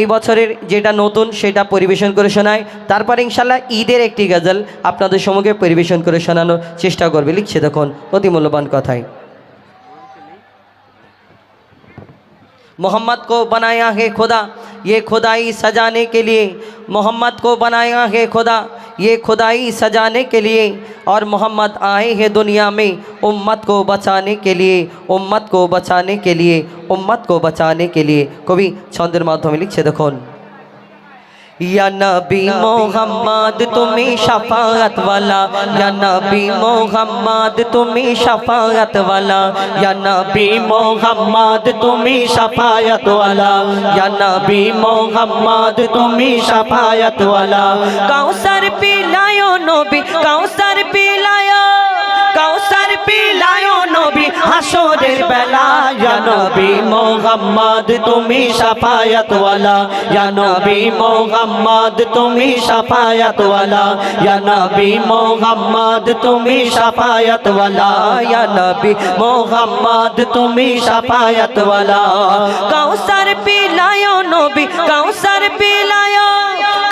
এই বছরের যেটা নতুন, সেটা পরিবেশন করে শোনায় তারপরে ইনশাল্লাহ ঈদের একটি গজল আপনাদের সমুখে পরিবেশন করে শোনানোর চেষ্টা করবে। লিখছে তখন অতি মূল্যবান কথায় मोहम्मद को बनाया है खुदा ये खुदाई सजाने के लिए मोहम्मद को बनाया है खुदा ये खुदाई सजाने के लिए और मोहम्मद आए हैं दुनिया में उम्मत को बचाने के लिए उम्मत को बचाने के लिए उम्मत को बचाने के लिए कवि ছন্দের মাধ্যমে লিখছে দেখুন یا نبی محمد تمہیں شفاعت والا یا نبی محمد تمہیں شفاعت والا یا نبی محمد تمہیں شفاعت والا یا نبی محمد تمہیں شفاعت والا کوثر پیلایو نبی کوثر پیلایو کوثر پیلایو হাসরের বেলা, ইয়া নবী মোহাম্মদ, তুমি শাফায়াত ওয়ালা ইয়া নবী মোহাম্মদ, তুমি শাফায়াত ওয়ালা ইয়া নবী মোহাম্মদ, তুমি শাফায়াত ওয়ালা ইয়া নবী মোহাম্মদ, তুমি শাফায়াত ওয়ালা কাউসার পিলায়ো নবী, কাউসার পিলায়ো।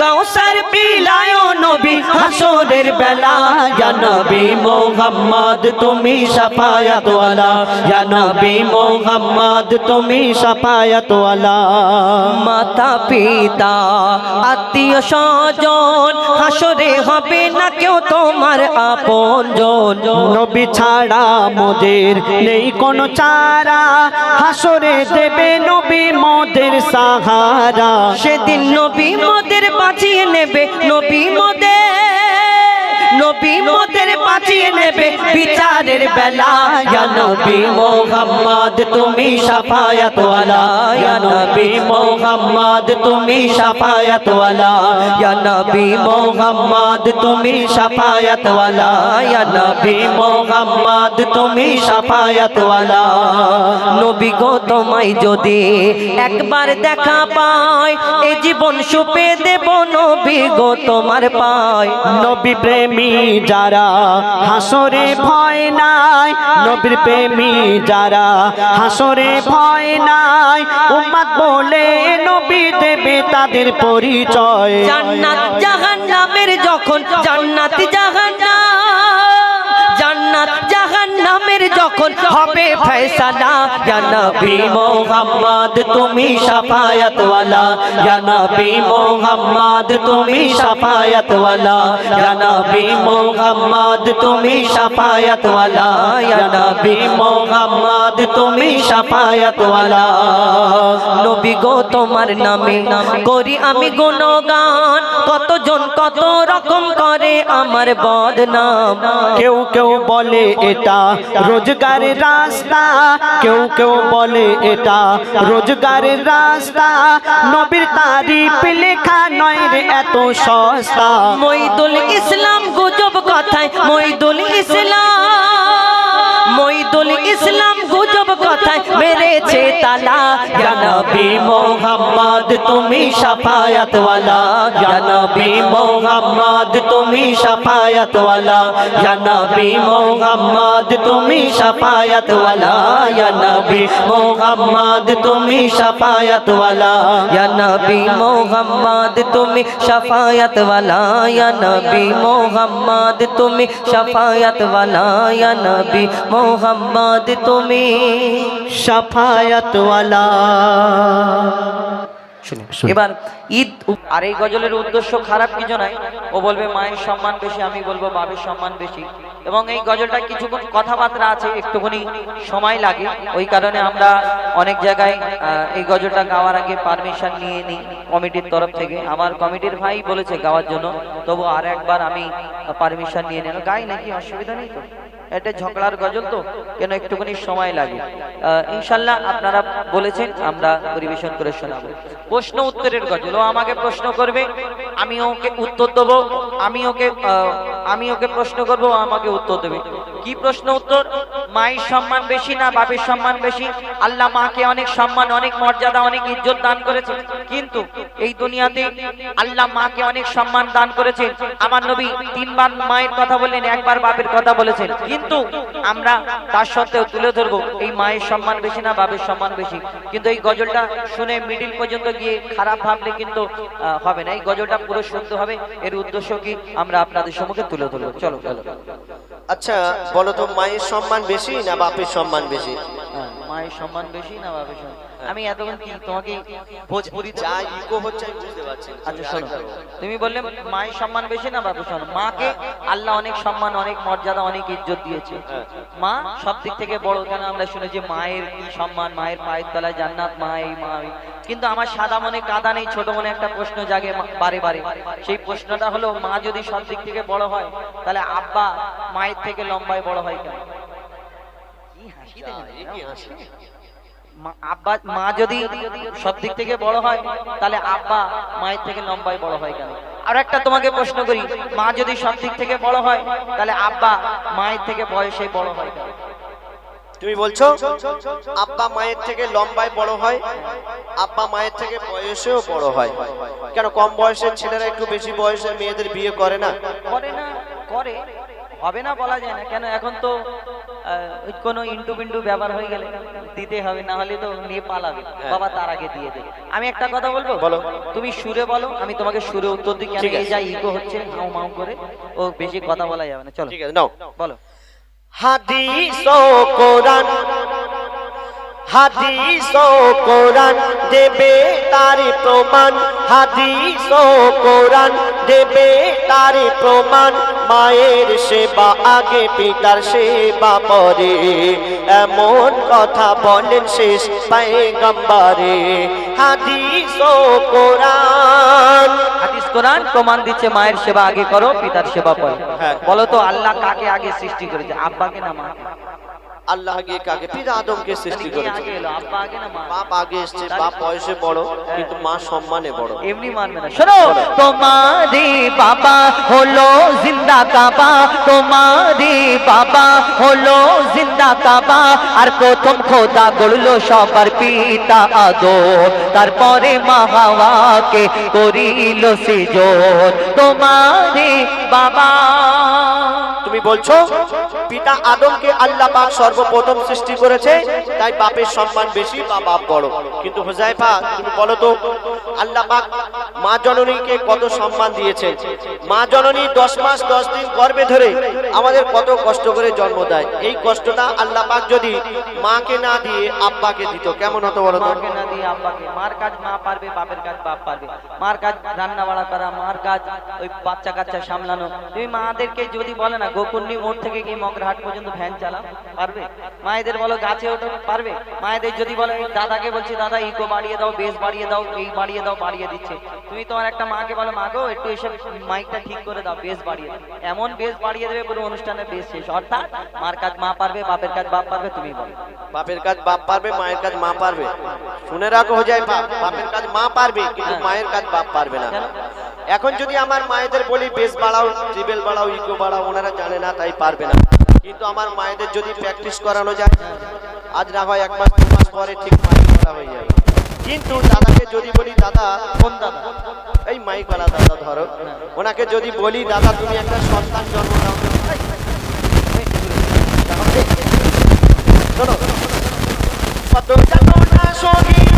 কাউসার পিলায়ো নবী, হাসরের বেলা। ইয়া নবী মোহাম্মদ, তুমি শাফায়াত ওয়ালা ইয়া নবী মোহাম্মদ, তুমি শাফায়াত ওয়ালা মাতা পিতা, আত্মীয় স্বজন, হাসরে হবে না কেউ তোমার আপনজন। নবী ছাড়া মোদের নেই কোনো চারা। হাসরে দেবে নবী মোদের সাহারা। সেদিন নবী মোদের বাঁচিয়ে নেবে নবী নেবে বিচারের বেলা। ইয়া নবী মোহাম্মদ, তুমি শাফায়াত ওয়ালা ইয়া মোহাম্মদ, তুমি শাফায়াত ওয়ালা ইয়া মোহাম্মদ, তুমি শাফায়াত ওয়ালা ইয়া মোহাম্মদ, তুমি ওয়ালা নবী গো, তোমায় যদি একবার দেখা পায় এ জীবন সুপে দেব নবী গো, তোমার পায়। নবী প্রেমী যারা হাসরে ভয় নাই, নবীর প্রেমী যারা, হাসরে ভয় নাই, উম্মাদ বলে নবী দেবে তাদের পরিচয়। জান্নাত জাহান্নামের যখন, জান্নাত জাহান্নাম যখন হবে ফয়সালা, ইয়া নবী মোহাম্মদ, তুমি শাফায়াত ওয়ালা ইয়া নবী তুমি শাফায়াত ওয়ালা ইয়া নবী তুমি শাফায়াত ওয়ালা ইয়া নবী তুমি শাফায়াত ওয়ালা নবী গো, তোমার নামে করি আমি গুণগান। কতজন কত রকম করে আমার বদনাম। কেউ কেউ বলে এটা রোজগারের রাস্তা। কেউ কেউ বলে এটা রোজগারের রাস্তা। নবীর তারিফ লেখা নয় রে এত সস্তা। মইদুল ইসলাম গুজব কথায় মইদুল ইসলাম মইদুল ইসলাম কথায় মেরেছে তালা। ইয়া নবী মোহাম্মদ, তুমি শাফায়াত ওয়ালা ইয়া নবী মোহাম্মদ, তুমি শাফায়াত ওয়ালা ইয়া নবী মোহাম্মদ, তুমি শাফায়াত ওয়ালা ইয়া নবী মোহাম্মদ, তুমি শাফায়াত ওয়ালা ইয়া নবী মোহাম্মদ, তুমি শাফায়াত ওয়ালা ইয়া নবী মোহাম্মদ, তুমি শাফায়াত ওয়ালা ইয়া মোহাম্মদ, তুমি সাফায়াতওয়ালা। এবার ঈদ আর এই গজলের উদ্দেশ্য খারাপ কিছু নাই ও বলবে মায়ের সম্মান বেশি আমি বলব বাবার সম্মান বেশি। এবং এই গজলটা কিছুক্ষণ কথাবার্তা আছে একটুখানি সময় লাগে। ওই কারণে আমরা অনেক জায়গায় এই গজলটা গাওয়ার আগে পারমিশন নিয়ে নিই কমিটির তরফ থেকে। আমার কমিটির ভাই বলেছে গাওয়ার জন্য তবু আর একবার আমি পারমিশন নিয়ে নিলাম গাই নাকি? অসুবিধা নেই তো। এটা ঝগড়ার গজল তো, কেন একটুখানি সময় লাগে। ইনশাল্লাহ আপনারা বলেছেন, আমরা পরিবেশন করে শোনাবো। প্রশ্ন উত্তরের গজল ও আমাকে প্রশ্ন করবে, আমি ওকে উত্তর দেবো, আমি ওকে আমি ওকে প্রশ্ন করব আমাকে উত্তর দেবে। কি প্রশ্ন উত্তর? মায়ের সম্মান বেশি না বাপের সম্মান বেশি? আল্লাহ মাকে অনেক সম্মান, অনেক মর্যাদা, অনেক ইজ্জত দান করেছে কিন্তু এই দুনিয়াতে আল্লাহ মাকে অনেক সম্মান দান করেছে আমার নবী তিনবার মায়ের কথা বললেন, একবার বাপের কথা বলেছেন। কিন্তু আমরা তার সত্ত্বেও তুলে ধরবো, এই মায়ের সম্মান বেশি না বাপের সম্মান বেশি। কিন্তু এই গজলটা শুনে মিডিল পর্যন্ত গিয়ে খারাপ ভাবলে কিন্তু আহ, হবে না। এই গজলটা পুরো শুনতে হবে। এর উদ্দেশ্য কি? আমরা আপনাদের সম্মুখে তুলে ধরবো। চলো চলো। আচ্ছা বলো তো মায়ের সম্মান বেশি না বাপের সম্মান বেশি? হ্যাঁ, মায়ের সম্মান বেশি না বাপের সম্মান? আমি এতক্ষণ কি তোমাকে ভোজপুরি যা ইকো হচ্ছে আমি বুঝতে পারছি আচ্ছা শোনো। তুমি বললে মায়ের সম্মান বেশি না বাপের সম্মান মাকে আল্লাহ অনেক সম্মান অনেক মর্যাদা অনেক ইজ্জত দিয়েছে। হ্যাঁ। মা সব দিক থেকে বড় কেন আমরা শুনেছি মায়ের কি সম্মান মায়ের পায়ের তলায় জান্নাত মা এই মা। কিন্তু আমার সাদা মনে কাদা নেই ছোট মনে একটা প্রশ্ন জাগে বারে বারে। সেই প্রশ্নটা হলো মা যদি সব দিক থেকে বড় হয় তাহলে আব্বা মায়ের থেকে লম্বায় বড় হয় কেন? কি হাসি কি হাসি? আব্বা মা যদি সব দিক থেকে বড় হয় তাহলে আব্বা মায়ের থেকে লম্বায় বড় হয় কেন আর একটা তোমাকে প্রশ্ন করি মা যদি সব দিক থেকে বড় হয় তাহলে আব্বা মায়ের থেকে বয়সে বড় হয় কেন তুমি বলছো আব্বা মায়ের থেকে লম্বায় বড় হয় আব্বা মায়ের থেকে বয়সেও বড় হয়। কেন কম বয়সের ছেলেরা একটু বেশি বয়সে মেয়েদের বিয়ে করে না? করে না করে। হবে না বলা যায় না। কেন এখন তো কোনো ইন্টু বিন্টু ব্যবহার হয়ে গেলে দিতে হবে না হলে তো নিয়ে পালাবে। বাবা তার আগে দিয়ে দে আমি একটা কথা বলব? বলো। তুমি সুরে বলো আমি তোমাকে সুরে উত্তর দিই কেন এই যা ইগো হচ্ছে মাউ মাউ করে ও বেশি কথা বলা যাবে না। চলো। ঠিক আছে নাও। বলো। হাদিস ও কোরআন হাদিস ও কোরআন দেবে তার প্রমাণ। হাদিস ও কোরআন দেবে তার প্রমাণ। মায়ের সেবা আগে পিতার সেবা পরে। এমন কথা বলেন শেষ পায়গাম্বারে। হাদিস ও কোরআন। হাদিস কোরআন প্রমাণ দিচ্ছে মায়ের সেবা আগে করো পিতার সেবা পরে। হ্যাঁ। বলো তো আল্লাহ কাকে আগে সৃষ্টি করেছে? আব্বাকে না মা আল্লাহ আগে কাকে? পিতা আদমকে সৃষ্টি করেছে। বাপ আগে এসছে বাপ বয়সে বড় কিন্তু মা সম্মানে বড়। এমনি মানবে না। শোনো তোমারি বাবা হলো জিন্দা কাবা তোমারি বাবা হলো জিন্দা কাবা। আর প্রথম খোদা গড়লো সবার পিতা আদম তারপরে মা হাওয়াকে করিল সিজন তোমারি বাবা তুমি বলছো, পিতা আদমকে আল্লাহ পাক সর্বপ্রথম সৃষ্টি করেছে, তাই বাপের সম্মান বেশি বা বাপ বড়। কিন্তু হুজাইফা তুমি বলো তো, আল্লাহ পাক মা জননীকে কত সম্মান দিয়েছেন? মা জননী দশ মাস, দশ দিন গর্ভে ধরে আমাদের কত কষ্ট করে জন্ম দেয়। এই কষ্টটা আল্লাহ পাক যদি মাকে না দিয়ে আব্বাকে দিত, কেমন হতো বলো মাকে না দিয়ে আব্বাকে। মার কাজ মা পারবে, বাপের কাজ বাপ পারবে। মার কাজ রান্না করা, মার কাজ ওই বাচ্চা কাচ্চা সামলানো। তুমি মাদেরকে যদি বলে না গোকুন্নি মোড় থেকে গিয়ে মগরাহাট পর্যন্ত ভ্যান চালা পারবে? মায়েদের বলো গাছে ওঠো পারবে? মায়েদের যদি বলো দাদাকে বলছি দাদা ইকো বাড়িয়ে দাও বেস বাড়িয়ে দাও এই বাড়িয়ে দাও বাড়িয়ে দিচ্ছে। তুমি তোমার একটা মাকে বলো মা গো একটু এসে মাইকটা ঠিক করে দাও বেশ বাড়িয়ে দাও। এমন বেশ বাড়িয়ে দেবে পুরো অনুষ্ঠানে বেশ শেষ। অর্থাৎ মার কাজ মা পারবে বাপের কাজ বাপ পারবে তুমি বলো। বাপের কাজ বাপ পারবে মায়ের কাজ মা পারবে। শুনে রাখো হয়ে যায় বাপের কাজ মা পারবে কিন্তু মায়ের কাজ বাপ পারবে না। কেন? এখন যদি আমার মায়েদের বলি বেস বাড়াও ট্রিবেল বাড়াও ইকো বাড়াও ওনারা জানে না তাই পারবে না কিন্তু আমার মায়েদের যদি প্র্যাকটিস করানো যায় আজ না হয় এক মাস দু মাস পরে ঠিক মাইক করা হয়ে যাবে কিন্তু দাদাকে যদি বলি দাদা কোন দাদা এই মাইকওয়ালা দাদা ধরো ওনাকে যদি বলি দাদা তুমি একটা সন্তান জন্ম দাও শোনো কত যাতনা সহিল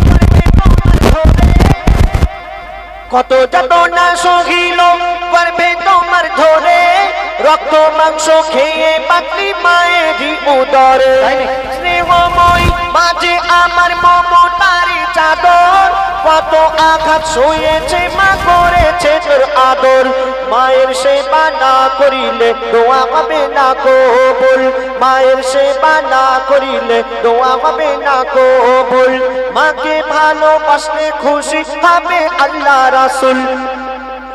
করবে তোমার ধরে কত যাতনা সহিল করবে তোমার ধরে। রক্ত, মাংস খেয়ে পাখি মায়েরই উদরে স্নেহময় মাঝে আমার মমতারি চাদর, কত আঘাত শুয়েছে মা করে মায়ের সেবা না করিলে দোয়া হবে না কবুল। মায়ের সেবা না করিলে দোয়া হবে না কবুল। মাকে ভালোবাসলে খুশি হবে আল্লাহ রাসুল।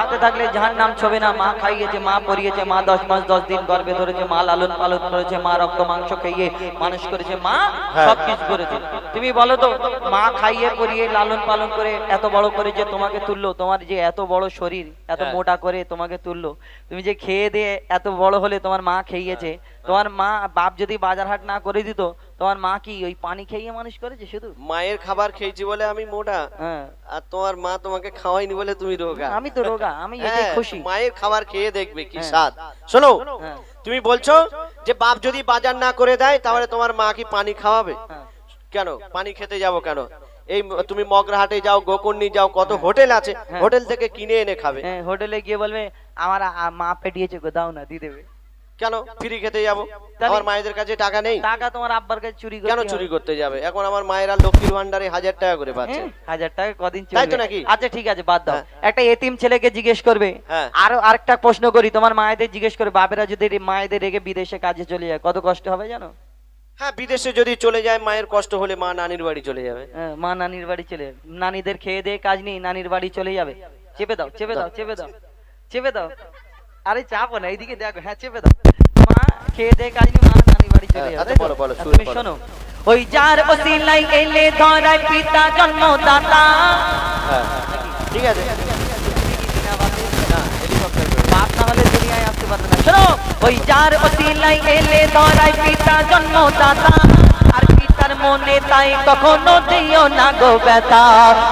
সাথে থাকলে যাহার নাম ছবে না। মা খাইয়েছে মা পরিয়েছে মা দশ মাস দশ দিন গর্ভে ধরেছে মা লালন পালন করেছে মা রক্ত মাংস খাইয়ে মানুষ করেছে মা হ্যাঁ। সব কিছু করেছে। তুমি বলো তো মা খাইয়ে পরিয়ে লালন পালন করে এত বড় করে যে তোমাকে তুললো? তোমার যে এত বড় শরীর এত হ্যাঁ। মোটা করে তোমাকে তুললো? তুমি যে খেয়ে দিয়ে এত বড় হলে তোমার মা খেয়েছে? তোমার মা বাপ যদি বাজার হাট না করে দিত তোমার মা কি ওই পানি খেয়ে মানুষ করেছে শুধু? মায়ের খাবার খেয়েছি বলে আমি মোটা। হ্যাঁ। আর তোমার মা তোমাকে খাওয়াইনি বলে তুমি রোগা। আমি তো রোগা আমি হ্যাঁ, খুশি। মায়ের খাবার খেয়ে দেখবে কি হ্যাঁ। স্বাদ। শোনো তুমি বলছো যে বাপ যদি বাজার না করে দেয় তাহলে তোমার মা কি পানি খাওয়াবে? কেন? পানি খেতে যাব কেন? এই তুমি মগরাহাটে যাও গোকর্ণি যাও কত হোটেল আছে। হোটেল থেকে কিনে এনে খাবে। হোটেলে গিয়ে বলবে আমার মা পেটিয়েছে গো দাও না দিয়ে দেবে। কেন ফ্রি খেতে যাব? আমার মায়েদের কাছে টাকা নেই। টাকা তোমার আব্বার কাছে চুরি কেন চুরি করতে যাবে? এখন আমার মায়েরা লক্ষ্মীর ভান্ডারে হাজার টাকা করে পাচ্ছে। হ্যাঁ, হাজার টাকা কদিন তাই তো নাকি? আচ্ছা ঠিক আছে বাদ দাও। হ্যাঁ। একটা এতিম ছেলেকে জিজ্ঞেস করবে। হ্যাঁ। আরও আরেকটা প্রশ্ন করি তোমার মায়েদের জিজ্ঞেস করে বাপেরা যদি মায়েদের রেগে বিদেশে কাজে চলে যায় কত কষ্ট হবে জানো? হ্যাঁ বিদেশে যদি চলে যায় মায়ের কষ্ট হলে মা নানির বাড়ি চলে যাবে। হ্যাঁ, মা নানির বাড়ি চলে নানিদের খেয়ে দিয়ে কাজ নেই নানির বাড়ি চলে যাবে। চেপে দাও চেপে দাও চেপে দাও চেপে দাও। আরে চাপো না এইদিকে দেখো হ্যাঁ চেপে দাও মা খেয়ে দিয়ে কাজ মা নানির বাড়ি চলে হ্যাঁ, যাবে আচ্ছা? বলো, বলো, সুরে তুমি শোনো। ওই যার ওসিলাই এলে ধরায় পিতা জন্মদাতা। হ্যাঁ ঠিক আছে। শোনো ওই যার ওসিলাই এলে ধরায় পিতা জন্মদাতা। পিতার মনে তাই কখনো দিও না গো ব্যথা।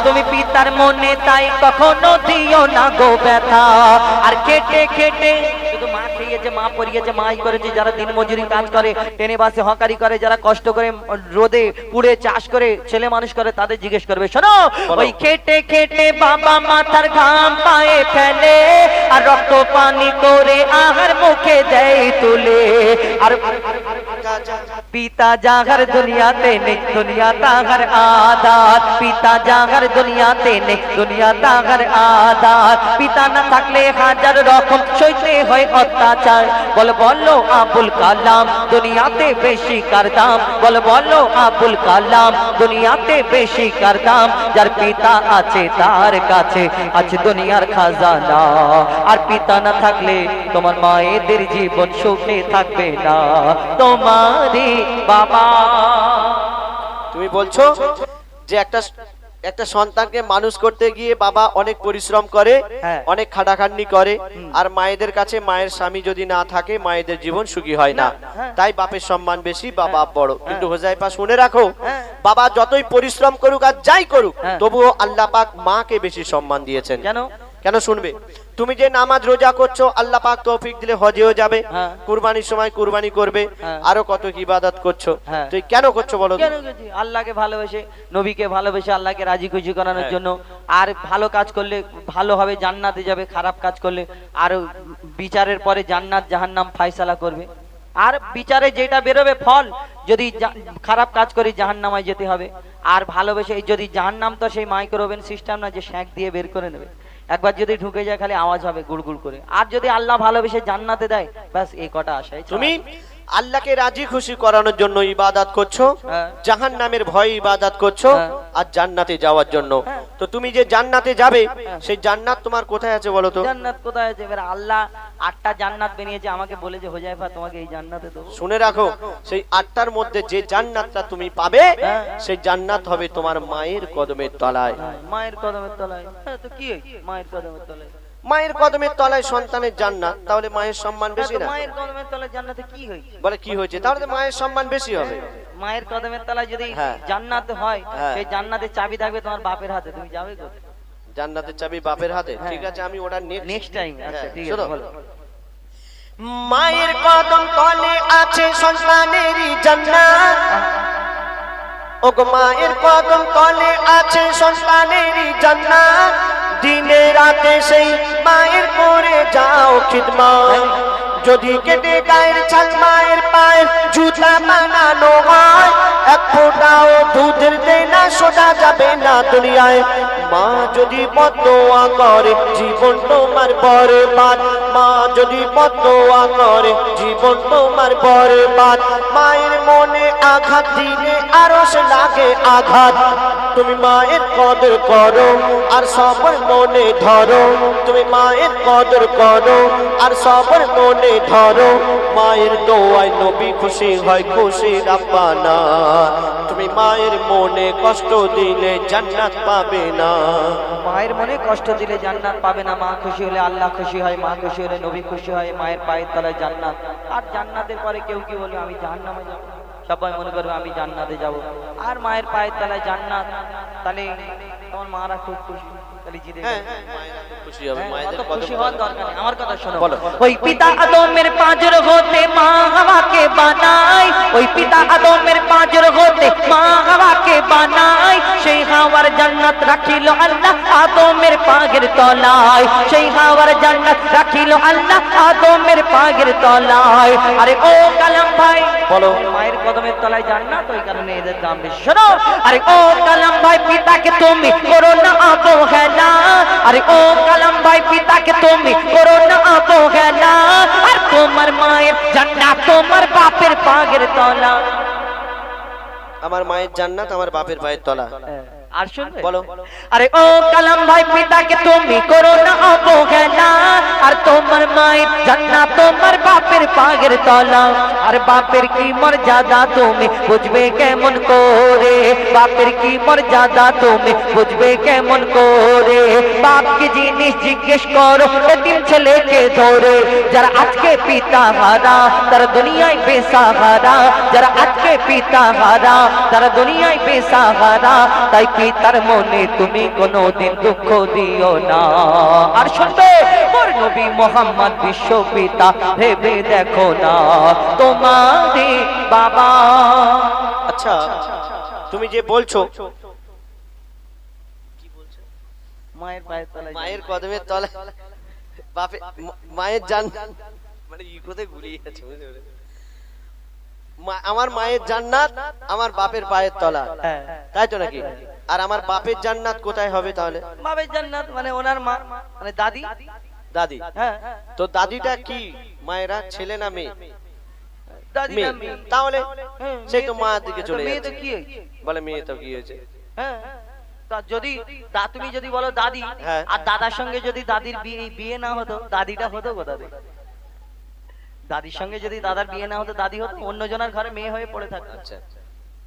তুমি পিতার মনে তাই কখনো দিও না গো ব্যথা। আর কেটে কেটে মা খেয়েছে মা পরিয়েছে মাই করেছে যারা দিন মজুরি কাজ করে টেনে বাসে হকারি করে যারা কষ্ট করে রোদে পুড়ে চাষ করে ছেলে মানুষ করে তাদের জিজ্ঞেস করবে শোনো ওই খেটে খেটে বাবা মাথার ঘাম পায়ে ফেলে আর রক্ত পানি করে আহার মুখে দেয় তুলে। আর পিতা জাগার দুনিয়াতে নেই দুনিয়া তাহার আদাত। পিতা জাগার দুনিয়াতে নেই দুনিয়া তাহার আদাত। পিতা না থাকলে হাজার রকম সইতে হয় অত্যাচার। কার? যার পিতা আছে তার কাছে আছে দুনিয়ার খাজানা। আর পিতা না থাকলে তোমার মায়েদের জীবন সুখে থাকবে না। তোমারই বাবা। তুমি বলছো যে একটা একটা সন্তানকে মানুষ করতে গিয়ে বাবা অনেক পরিশ্রম করে হ্যাঁ। অনেক খাটাখাটনি করে আর মায়েদের কাছে মায়ের স্বামী যদি না থাকে মায়েদের জীবন সুখী হয় না হ্যাঁ। তাই বাপের সম্মান বেশি বাবা বড় কিন্তু হোজাইফা শুনে রাখো হ্যাঁ। বাবা যতই পরিশ্রম করুক আর যাই করুক হ্যাঁ। তবুও আল্লাহ পাক মাকে বেশি সম্মান দিয়েছেন কেন কেন শুনবে তুমি যে নামাজ রোজা করছ আল্লাহ পাক তৌফিক দিলে হজেও যাবে হ্যাঁ। কুরবানির সময় কুরবানি করবে হ্যাঁ। আরও কত কি ইবাদত করছ হ্যাঁ। তুই কেন করছ বলো? আল্লাহকে ভালোবেসে নবীকে ভালোবেসে আল্লাহকে রাজি খুশি করানোর। জন্য আর ভালো কাজ করলে ভালো হবে জান্নাতে যাবে খারাপ কাজ করলে আর বিচারের পরে জান্নাত জাহান্নাম ফায়সালা করবে আর বিচারে যেটা বেরোবে ফল যদি খারাপ কাজ করি জাহান্নামায় যেতে হবে আর ভালোবেসে যদি জাহান্নাম তো সেই মাইক্রোওভেন সিস্টেম না যে শ্যাঁক দিয়ে বের করে নেবে একবার যদি ঢুকে যায় খালি আওয়াজ হবে গুড় গুড় করে। আর যদি আল্লাহ ভালোবেসে জান্নাতে দেয় ব্যাস এই কটা আসে তুমি আল্লাহকে রাজি খুশি করানোর জন্য ইবাদত করছ? হ্যাঁ। জাহান নামের ভয়ে ইবাদত করছ? হ্যাঁ। আর জান্নাতে যাওয়ার জন্য। হ্যাঁ। তো তুমি যে জান্নাতে যাবে সেই জান্নাত তোমার কোথায় আছে বলো তো? জান্নাত কোথায় আছে? এবার আল্লাহ আটটা জান্নাত বানিয়েছে আমাকে বলে যে হোজাইফা তোমাকে এই জান্নাতে দেবো। শুনে রাখো সেই আটটার মধ্যে যে জান্নাতটা তুমি পাবে হ্যাঁ। সেই জান্নাত হবে তোমার মায়ের কদমের তলায়। হ্যাঁ, মায়ের কদমের তলায়। হ্যাঁ, তো কি মায়ের কদমের তলায়। মায়ের কদমের তলায় সন্তানের জান্নাত তাহলে মায়ের সম্মান বেশি না? মায়ের কদমের তলায় জান্নাতে কি হয়েছে? বলে কি হয়েছে? তাহলে মায়ের সম্মান বেশি হবে। মায়ের কদমের তলায় যদি হ্যাঁ। জান্নাত হয় হ্যাঁ। সেই জান্নাতের চাবি থাকবে তোমার বাপের হাতে। তুমি যাবে কোথায় জান্নাতের চাবি বাপের হাতে? হ্যাঁ। ঠিক আছে আমি ওটা নেক্সট টাইম আচ্ছা ঠিক আছে মায়ের কদম তলে আছে সন্তানেরই জান্নাত। ওগো মায়ের কদম তলে আছে সন্তানেরই জান্নাত। দিনে রাতে সেই মায়ের করে যাও খিদমত। যদি কেটে গায়ের ছাল মায়ের পায়ে জুতা বানানো হয়, এক ফোঁটাও দুধের দেনা সোজা যাবে না দুনিয়ায়। মা যদি বদোয়া করে, জীবন তোমার বরবাদ। মা যদি বদোয়া করে, জীবন তোমার বরবাদ। মায়ের মনে আঘাত দিলে আরও লাগে আঘাত। তুমি মায়ের কদর করো, আর সবর মনে ধরো। তুমি মায়ের কদর করো, আর সবর মনে ধরো। মায়ের দোয়ায় নবী খুশি হয়, খুশি রাব্বানা। তুমি মায়ের মনে কষ্ট দিলে জান্নাত পাবে না। মায়ের মনে কষ্ট দিলে জান্নাত পাবে না। মা খুশি হলে আল্লাহ খুশি হয়, মা খুশি হলে নবী খুশি হয়, মায়ের পায়ের তলায় জান্নাত। আর জান্নাতের পরে কেউ কি বলবে, আমি জাহান্নামে যাব? সবাই মনে করবে আমি জান্নাতে যাব। আর মায়ের পায়ের তলায় জান্নাত। তাহলে তোমার মারা খুব খুশি। তাহলে জিতে হ্যাঁ। খুশি হবে হ্যাঁ, মায়েদের খুশি হওয়ার দরকার নেই আমার কথা শোনো। বলো। ওই পিতা আদমের পাঁজর হতে মা হাওয়াকে বানায় ওই পিতা আদমের পাঁজর হতে মা হাওয়াকে বানায় সেই হাওয়ার জান্নাত রাখিল আল্লাহ আদমের পাগের তলায় সেই হাওয়ার জান্নাত রাখিল আল্লাহ আদমের পাগের তলায়। আরে ও কালাম ভাই বলো। মায়ের কদমের তলায় জান্নাত ওই কারণে এদের দাম বেশি। শোনো আরে ও কালাম ভাই পিতাকে তুমি করো না অবহেলা আরে ও কালাম ভাই পিতাকে তুমি করো না অবহেলা। আর তোমার মায়ের জান্নাত তোমার বাপের পাগের তলা। আমার মায়ের জান্নাত আমার বাপের পায়ের তলা। আর শুনবে? বলো। আরে ও কালাম ভাই পিতাকে তুমি করো না অবহেলা। আর তোমার মায়ের জান্নাত তোমার বাপের পাগের তলা। আর বাপের কি মর্যাদা তুমি বুঝবে কেমন করে? বাপের কি মর্যাদা তুমি বুঝবে কেমন করে? বাপকে জিনিস জিজ্ঞেস করো এতিম ছেলেকে ধরে। যারা আজকে পিতা হারা তারা দুনিয়ায় বেসাহারা যারা আজকে পিতা হারা তারা দুনিয়ায় বেসাহারা তাই পিতার মনে তুমি কোনোদিন দুঃখ দিও না। আর শুনবে মোর নবী মোহাম্মদ বিশ্ব পিতা ভেবে দেখো না। তোমারে বাবা। আচ্ছা তুমি যে বলছো মায়ের পায়ের তলায় মায়ের কদমের তলায়। বাপে মায়ের জান মানে ই কোথায় ঘুরিয়ে? মা- আমার মায়ের জান্নাত আমার বাপের পায়ের তলা। হ্যাঁ। তাই তো নাকি? আর আমার বাপের জান্নাত কোথায় হবে তাহলে? বাবের জান্নাত মানে ওনার মা মানে দাদি। দাদি? হ্যাঁ। তো দাদিটা কি? মায়েরা ছেলে না মেয়ে? দাদি। তাহলে হ্যাঁ, সেই তো মায়ের দিকে চলে মেয়ে তো কি বলে মেয়ে তো কি হয়েছে? হ্যাঁ। তা যদি তুমি যদি বলো দাদি হ্যাঁ। আর দাদার সঙ্গে যদি দাদির বিয়ে বিয়ে না হতো দাদিটা হতো কোথা থেকে? দাদির সঙ্গে যদি দাদার বিয়ে না হতো দাদি হতো অন্য জনের ঘরে মেয়ে হয়ে পড়ে থাকতো। আচ্ছা।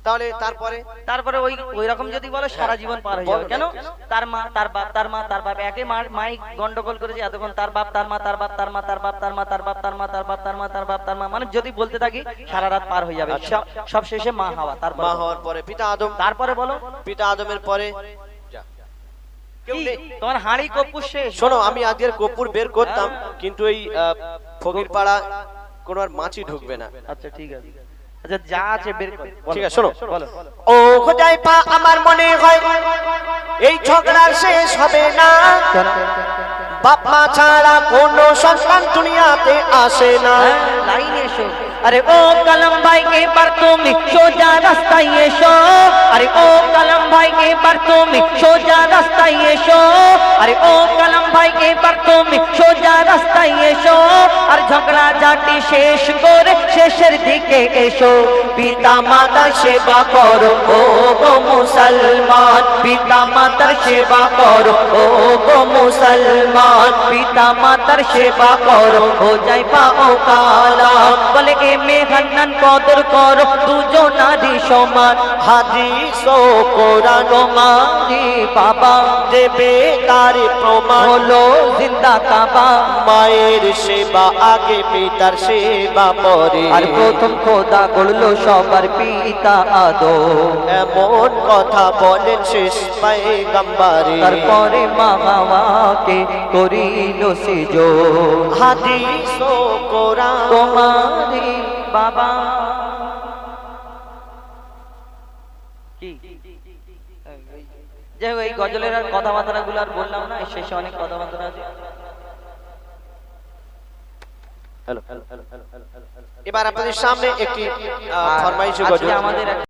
তাহলে তারপরে? তারপরে ওই ওই রকম যদি বলো সারা জীবন পার হয়ে যাবে। কেন? তার মা তার বাপ তার মা তার বাপ। একে মাই গন্ডগোল করেছে এতক্ষণ। তার বাপ তার মা তার বাপ তার মা তার বাপ তার মা তার বাপ তার মা তার বাপ তার মা তার বাপ তার মা। মানে যদি বলতে থাকি সারা রাত পার হয়ে যাবে। আচ্ছা। সব- শেষে মা হাওয়া। তারপর মা হওয়ার পরে পিতা আদম। তারপরে বলো। পিতা আদমের পরে? তোমার হাঁড়ি কপ্পুর শেষ। শোনো আমি আজকের কপুর বের করতাম কিন্তু এই ফকির পাড়া কোন আর মাছি ঢুকবে না। আচ্ছা ঠিক আছে। আচ্ছা যা আছে বের কর ঠিক আছে, শোনো। ও খোঁজাই পা আমার মনে হয় এই ঝগড়া শেষ হবে না? বাপ মা ছাড়া কোনো সন্তান দুনিয়াতে আসে না হ্যাঁ, লাইনে এসো আরে ও কলম ভাই, এবার তুমি সোজা রাস্তায় এসো। আরে ও কলম ভাই, এবার তুমি সোজা রাস্তায় এসো। আরে ও কলম ভাই, এবার তুমি সোজা রাস্তায় এসো। আর ঝগড়া ঝাটি শেষ করে শেষের দিকে এসো। পিতা মাতার সেবা করো, ও গো মুসলমান। পিতা মাতার সেবা করো, ও গো মুসলমান। পিতা মাতার সেবা করো, ও যাই পাও কালা বলে এ মেহান্নান কদর করো দুজনারই সমান। হাদিস ও কোরআন তোমারি বাবা দেবে তার প্রমাণ। হলো জিন্দা কাবা মায়ের সেবা আগে পিতার সেবা পরে। আর প্রথম খোদা গড়লো সবার পিতা আদো এমন কথা বলেন শেষ পায়ে গাম্বারে তারপরে মা বাবাকে করিল সিজো। হাদিস ও কোরআন তোমারি বাবা। কি? যাই হোক, এই গজলের আর কথাবার্তা গুলো আর বললাম না শেষে অনেক কথাবার্তা আছে। এবার আপনাদের সামনে একটি গজল। আমাদের